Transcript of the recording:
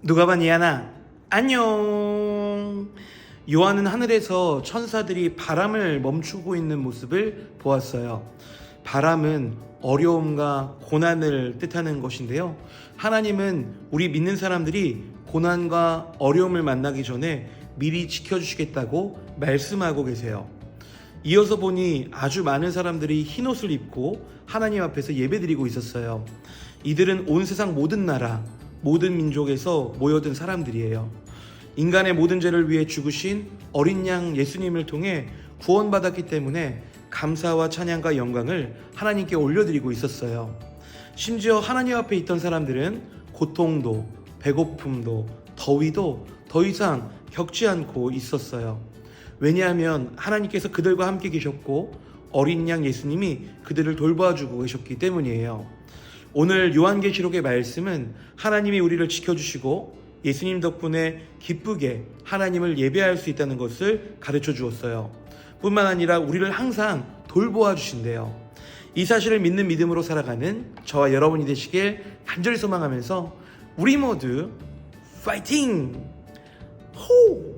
누가 봤니 하나? 안녕. 요한은 하늘에서 천사들이 바람을 멈추고 있는 모습을 보았어요. 바람은 어려움과 고난을 뜻하는 것인데요. 하나님은 우리 믿는 사람들이 고난과 어려움을 만나기 전에 미리 지켜주시겠다고 말씀하고 계세요. 이어서 보니 아주 많은 사람들이 흰 옷을 입고 하나님 앞에서 예배드리고 있었어요. 이들은 온 세상 모든 나라, 모든 민족에서 모여든 사람들이에요. 인간의 모든 죄를 위해 죽으신 어린 양 예수님을 통해 구원받았기 때문에 감사와 찬양과 영광을 하나님께 올려드리고 있었어요. 심지어 하나님 앞에 있던 사람들은 고통도, 배고픔도, 더위도 더 이상 겪지 않고 있었어요. 왜냐하면 하나님께서 그들과 함께 계셨고 어린 양 예수님이 그들을 돌봐주고 계셨기 때문이에요. 오늘 요한계시록의 말씀은 하나님이 우리를 지켜주시고 예수님 덕분에 기쁘게 하나님을 예배할 수 있다는 것을 가르쳐 주었어요. 뿐만 아니라 우리를 항상 돌보아 주신대요. 이 사실을 믿는 믿음으로 살아가는 저와 여러분이 되시길 간절히 소망하면서 우리 모두 파이팅! 호!